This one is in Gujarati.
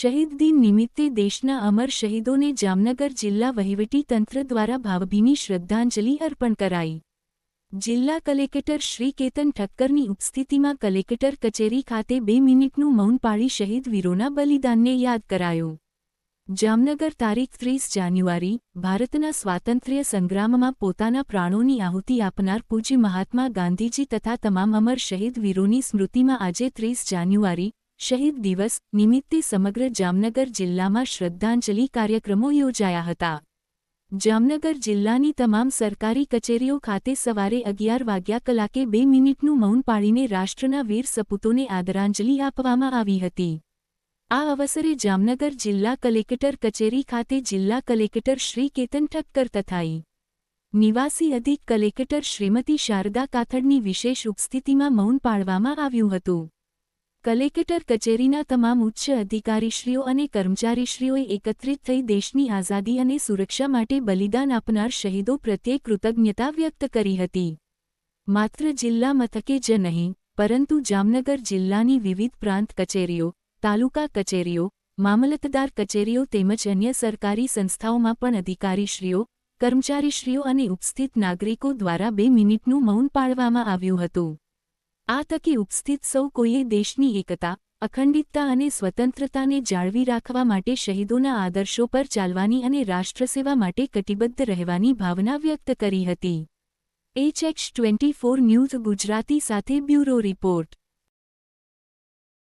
શહીદ દિન નિમિત્તે દેશના અમર શહીદોને જામનગર જિલ્લા વહીવટી તંત્ર દ્વારા ભાવભીની શ્રદ્ધાંજલિ અર્પણ કરાઈ. જિલ્લા કલેક્ટર શ્રી કેતન ઠક્કરની ઉપસ્થિતિમાં કલેક્ટર કચેરી ખાતે બે મિનિટનું મૌન પાળી શહીદ વીરોના બલિદાનને યાદ કરાયું. જામનગર તારીખ ત્રીસ જાન્યુઆરી, ભારતના સ્વાતંત્ર્ય સંગ્રામમાં પોતાના પ્રાણોની આહુતિ આપનાર પૂજ્ય મહાત્મા ગાંધીજી તથા તમામ અમર શહીદ વીરોની સ્મૃતિમાં આજે ત્રીસ જાન્યુઆરી શહીદ દિવસ નિમિત્તે સમગ્ર જામનગર જિલ્લામાં શ્રદ્ધાંજલિ કાર્યક્રમો યોજાયા હતા. જામનગર જિલ્લાની તમામ સરકારી કચેરીઓ ખાતે સવારે અગિયાર વાગ્યા કલાકે બે મિનિટનું મૌન પાળીને રાષ્ટ્રના વીર સપૂતોને આદરાંજલિ આપવામાં આવી હતી. આ અવસરે જામનગર જિલ્લા કલેક્ટર કચેરી ખાતે જિલ્લા કલેક્ટર શ્રી કેતન ઠક્કર તથાઈ નિવાસી અધિક કલેક્ટર શ્રીમતી શારદા કાથડની વિશેષ ઉપસ્થિતિમાં મૌન પાળવામાં આવ્યું હતું. કલેક્ટર કચેરીના તમામ ઉચ્ચ અધિકારીશ્રીઓ અને કર્મચારીશ્રીઓએ એકત્રિત થઈ દેશની આઝાદી અને સુરક્ષા માટે બલિદાન આપનાર શહીદો પ્રત્યે કૃતજ્ઞતા વ્યક્ત કરી હતી. માત્ર જિલ્લા મથકે જ નહીં, પરંતુ જામનગર જિલ્લાની વિવિધ પ્રાંત કચેરીઓ, તાલુકા કચેરીઓ, મામલતદાર કચેરીઓ તેમજ અન્ય સરકારી સંસ્થાઓમાં પણ અધિકારીશ્રીઓ, કર્મચારીશ્રીઓ અને ઉપસ્થિત નાગરિકો દ્વારા બે મિનિટનું મૌન પાળવામાં આવ્યું હતું. આ તકે ઉપસ્થિત સૌ કોઈએ દેશની એકતા, અખંડિતતા અને સ્વતંત્રતાને જાળવી રાખવા માટે શહીદોના આદર્શો પર ચાલવાની અને રાષ્ટ્રસેવા માટે કટિબદ્ધ રહેવાની ભાવના વ્યક્ત કરી હતી. HX twenty four news Gujarati સાથે બ્યુરો રિપોર્ટ.